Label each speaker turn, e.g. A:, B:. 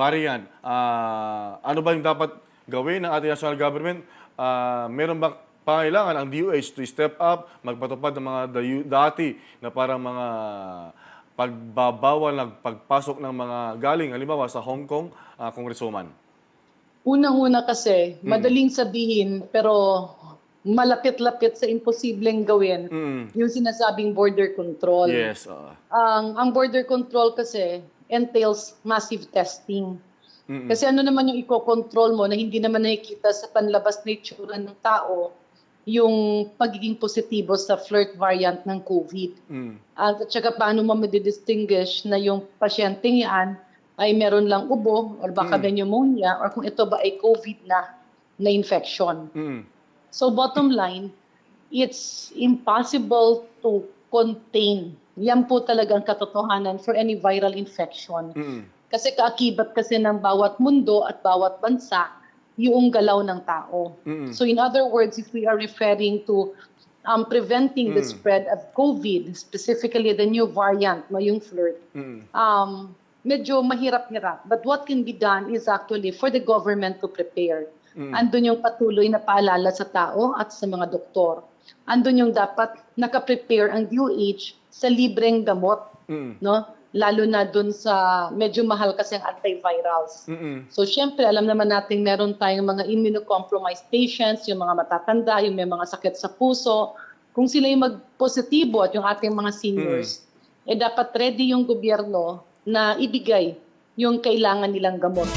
A: variant. Ah, ano ba yung dapat gawin ng ating national government? Ah, meron ba pangailangan ang DOH to step up, magpatupad ng mga dati na parang mga pagbabawal ng pagpasok ng mga galing, halimbawa sa Hong Kong, ah, Congresswoman?
B: Unang-una kasi, madaling sabihin pero malapit-lapit sa imposibleng gawin
A: Mm.
B: yung sinasabing border control.
A: Yes. ah.
B: Ang ang border control kasi entails massive testing.
A: Mm-mm.
B: Kasi ano naman yung iko-control mo na hindi naman nakikita sa panlabas na itsura ng tao yung pagiging positibo sa flirt variant ng COVID.
A: Mm.
B: At saka paano mo madidistinguish na yung pasyenteng yan ay meron lang ubo or baka
A: Mm.
B: may pneumonia or kung ito ba ay COVID na na infection.
A: Mm.
B: So bottom line, it's impossible to contain. Yan po talaga ang katotohanan for any viral infection.
A: Mm.
B: Kasi kaakibat kasi ng bawat mundo at bawat bansa yung galaw ng tao.
A: Mm.
B: So in other words, if we are referring to um, preventing the
A: Mm.
B: spread of COVID, specifically the new variant, no, yung flirt,
A: Mm.
B: um, medyo mahirap-hirap. But what can be done is actually for the government to prepare.
A: Mm.
B: Andun yung patuloy na paalala sa tao at sa mga doktor. Andun yung dapat nakaprepare ang DOH sa libreng gamot,
A: Mm.
B: no? Lalo na dun sa medyo mahal kasi ang antivirals.
A: Mm.
B: So, syempre, alam naman natin meron tayong mga immunocompromised patients, yung mga matatanda, yung may mga sakit sa puso. Kung sila yung mag-positibo at yung ating mga seniors, eh dapat ready yung gobyerno na ibigay yung kailangan nilang gamot.